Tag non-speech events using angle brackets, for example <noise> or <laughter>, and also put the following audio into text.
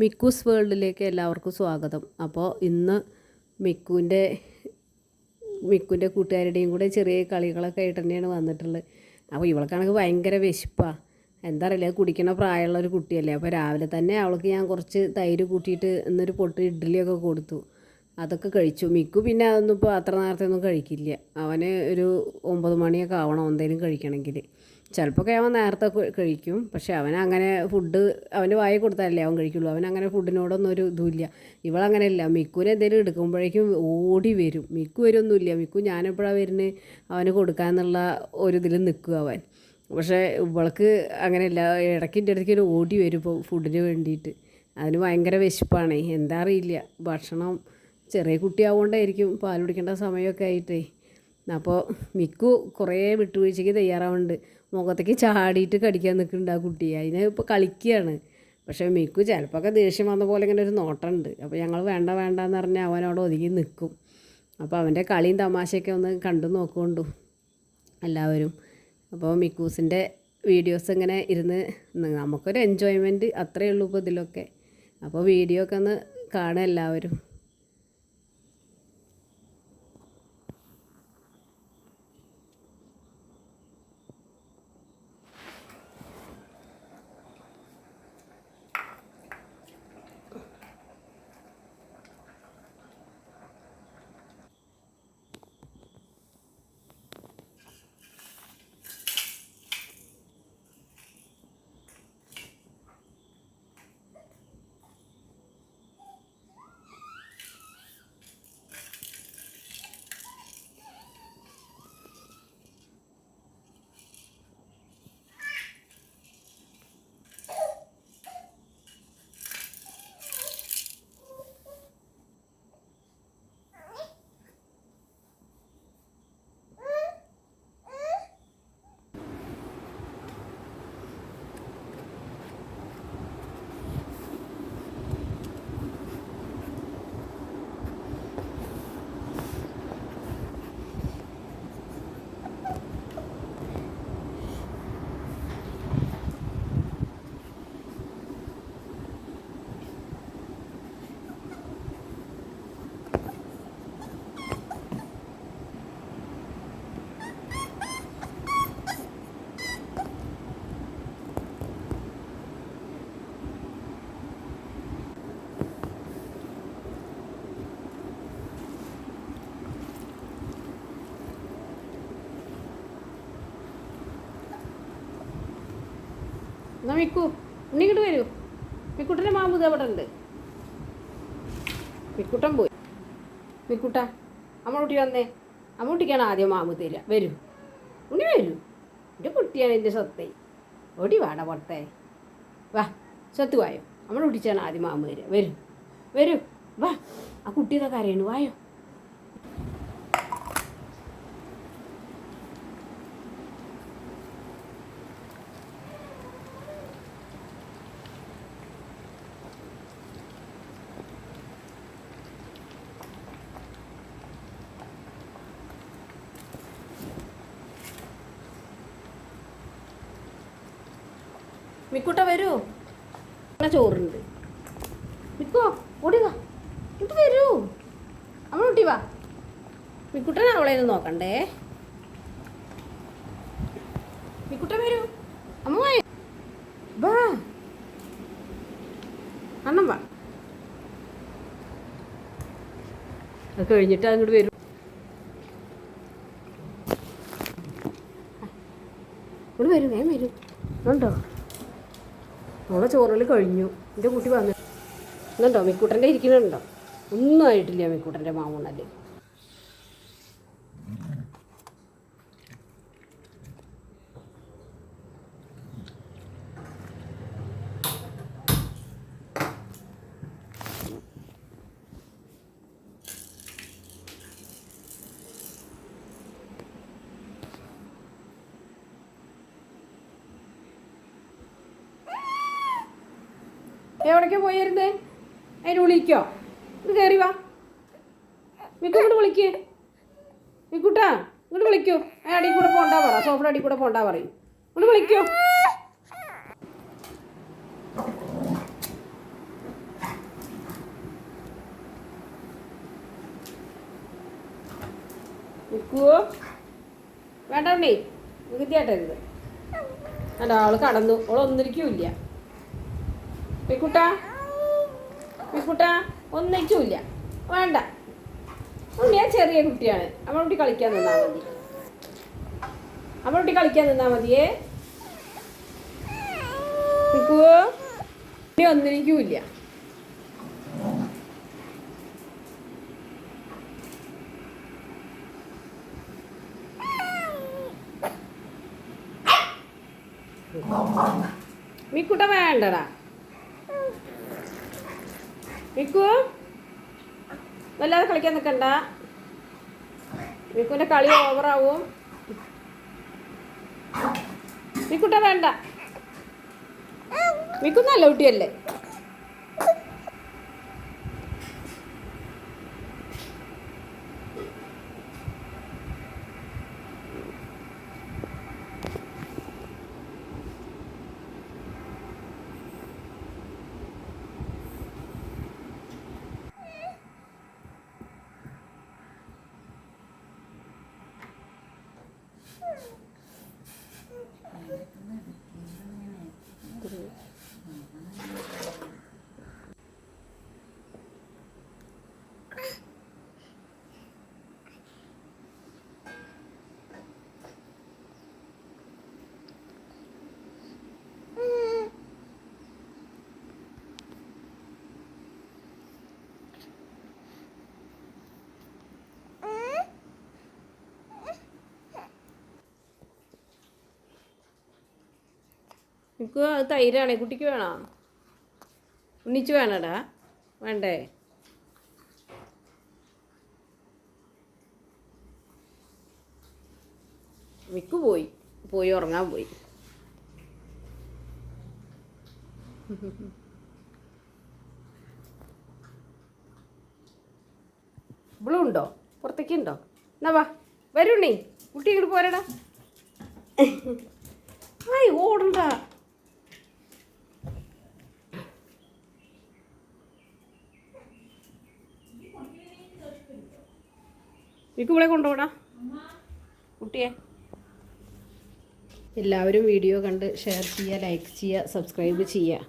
മിക്കൂസ് വേൾഡിലേക്ക് എല്ലാവർക്കും സ്വാഗതം. അപ്പോൾ ഇന്ന് മിക്കുവിന്റെ മിക്കുവിന്റെ കൂട്ടുകാരുടെയും കൂടെ ചെറിയ കളികളൊക്കെ ആയിട്ട് തന്നെയാണ് വന്നിട്ടുള്ളത്. അപ്പോൾ ഇവൾക്കാണെങ്കിൽ ഭയങ്കര വിശപ്പാണ് എന്താ അറിയില്ല കുടിക്കണ പ്രായമുള്ള ഒരു കുട്ടിയല്ലേ. അപ്പോൾ രാവിലെ തന്നെ അവൾക്ക് ഞാൻ കുറച്ച് തൈര് കൂട്ടിയിട്ട് ഇന്നൊരു പൊട്ട് ഇഡ്ഡലിയൊക്കെ കൊടുത്തു. അതൊക്കെ കഴിച്ചു. മിക്കു പിന്നെ അതൊന്നും ഇപ്പോൾ അത്ര നേരത്തെ ഒന്നും കഴിക്കില്ല. അവന് ഒരു ഒമ്പത് മണിയൊക്കെ ആവണം എന്തെങ്കിലും കഴിക്കണമെങ്കിൽ. ചിലപ്പോൾ അവൻ നേരത്തെ കഴിക്കും. പക്ഷേ അവൻ അങ്ങനെ ഫുഡ് അവന് വായി കൊടുത്താലല്ലേ അവൻ കഴിക്കുള്ളൂ. അവൻ അങ്ങനെ ഫുഡിനോടൊന്നും ഒരു ഇതുമില്ല. ഇവളങ്ങനെയല്ല. മിക്കുവിന് എന്തെങ്കിലും എടുക്കുമ്പോഴേക്കും ഓടി വരും. മിക്കു വരുമൊന്നുമില്ല മിക്കു ഞാനെപ്പോഴാണ് വരുന്നത് അവന് കൊടുക്കാന്നുള്ള ഒരിതിൽ നിൽക്കുക അവൻ. പക്ഷേ ഇവൾക്ക് അങ്ങനെയല്ല. ഇടയ്ക്ക് ഒരു ഓടി വരും ഇപ്പോൾ ഫുഡിന് വേണ്ടിയിട്ട്. അതിന് ഭയങ്കര വിശപ്പാണേ. എന്താ അറിയില്ല. ഭക്ഷണം ചെറിയ കുട്ടിയാവുകൊണ്ടായിരിക്കും പാൽ കുടിക്കേണ്ട സമയമൊക്കെ ആയിട്ടേ. അപ്പോൾ മിക്കു കുറേ വിട്ടുവീഴ്ചയ്ക്ക് തയ്യാറാവുന്നുണ്ട്. മുഖത്തേക്ക് ചാടിയിട്ട് കടിക്കാൻ നിൽക്കുന്നുണ്ട് ആ കുട്ടി. അതിനെ ഇപ്പോൾ കളിക്കുകയാണ്. പക്ഷേ മിക്കു ചിലപ്പോഴൊക്കെ ദേഷ്യം വന്ന പോലെ ഇങ്ങനെ ഒരു നോട്ടമുണ്ട്. അപ്പോൾ ഞങ്ങൾ വേണ്ട വേണ്ട എന്ന് പറഞ്ഞാൽ അവനവിടെ ഒതുങ്ങി നിൽക്കും. അപ്പോൾ അവന്റെ കളിയും തമാശയൊക്കെ ഒന്ന് കണ്ടു നോക്കുകൊണ്ടു എല്ലാവരും. അപ്പോൾ മിക്കൂസിന്റെ വീഡിയോസ് ഇങ്ങനെ ഇരുന്ന് നമുക്കൊരു എൻജോയ്മെന്റ് അത്രയേ ഉള്ളൂ ഇപ്പോൾ ഇതിലൊക്കെ. അപ്പോൾ വീഡിയോ ഒക്കെ ഒന്ന് കാണുക എല്ലാവരും. എന്നാ മിക്കു ഉണ്ണിങ്ങോട്ട് വരൂ. മിക്കുട്ടന്റെ മാമ്പ് അവിടെ ഉണ്ട്. മിക്കുട്ടൻ പോയി. മിക്കുട്ട അമ്മൂട്ടി വന്നേ. അമ്മൂട്ടിക്കാണ് ആദ്യം മാമ്പ് തരിക. വരൂ. ഉണ്ണി വരൂ. എന്റെ കുട്ടിയാണ് എന്റെ സ്വത്തേ. ഓടി വാട പുറത്തെ. വാ സ്വത്ത് വായോ. അമ്മൂട്ടിച്ചാണ് ആദ്യം മാമ്പ് തരിക. വരൂ. വരൂ. വാ ആ കുട്ടി ഇതൊക്കെ അറിയണു വായോ. മിക്കുട്ട വരൂ. ചോറുണ്ട്. മിക്കോ ഓടി വാ. ഇത് വരൂ. അമ്മ കുട്ടി വാ. മിക്കുട്ടനെ അവളെ നോക്കണ്ടേ. മിക്കുട്ട വരൂ. അമ്മ വാ. അണ്ണം വാ. അത് കഴിഞ്ഞിട്ട് അങ്ങോട്ട് വരും. ഇവിടെ വരും വേഗം വരും. ഉണ്ടോ? നമ്മളെ ചോറുകൾ കഴിഞ്ഞു. എന്റെ കുട്ടി വന്നു എന്നുണ്ടോ മിക്കൂട്ടന്റെ ഇരിക്കുന്നുണ്ടോ ഒന്നും ആയിട്ടില്ല മിക്കൂട്ടന്റെ മാമൂണൽ. എവിടേക്കാ പോയരുത് അതിന് വിളിക്കോ? ഇത് കയറി വാ. മിക്കു ഇങ്ങോട്ട് വിളിക്കേ. മിക്കുട്ടാ ഇങ്ങോട്ട് വിളിക്കൂ. അടി കൂടെ പോണ്ടാ പറ. സോഫയുടെ അടി കൂടെ പോണ്ടാ പറയും. ഇങ്ങോട്ട് വിളിക്കോ. നിൽക്കുവോ വേണ്ട ഉണ്ടേ വികൃതിയായിട്ടരുത് അല്ല ആൾ കടന്നു. അവൾ ഒന്നിരിക്കൂല്ല. പിക്കുട്ട പിക്കുട്ട ഒന്നിച്ചുമില്ല വേണ്ട. ആ ചെറിയ കുട്ടിയാണ്. അവളുട്ടി കളിക്കാൻ നിന്നാൽ മതി. അവളുട്ടി കളിക്കാൻ നിന്നാൽ മതിയേ. പിക്കുവോ ഉണ്ണി ഒന്നിരിക്കൂല്ല മിക്കുട്ട വേണ്ടടാ. മിക്കു വല്ലാതെ കളിക്കാൻ നിൽക്കണ്ട വിക്കുവിന്റെ കളി ഓവറാവും വിക്കുട്ട വേണ്ട. വിക്കുന്നല്ല നല്ല കുട്ടിയല്ലേ അത് തൈരാണേ കുട്ടിക്ക് വേണോ? ഉണ്ണിച്ച് വേണടാ? വേണ്ടേ? മിക്കു പോയി. പോയി ഉറങ്ങാൻ പോയി. ബ്ലൂ ഉണ്ടോ? പുറത്തേക്ക് ഉണ്ടോ? എന്നാ വാ വരുണ്ണി കുട്ടി ഇങ്ങോട്ട് പോരടാ. <laughs> ആയി ഓടണ്ട. മിക്കു ഇവിടെ കൊണ്ടുപോടാ. കുട്ടിയെ. എല്ലാവരും വീഡിയോ കണ്ട് ഷെയർ ചെയ്യുക ലൈക്ക് ചെയ്യുക സബ്സ്ക്രൈബ് ചെയ്യുക.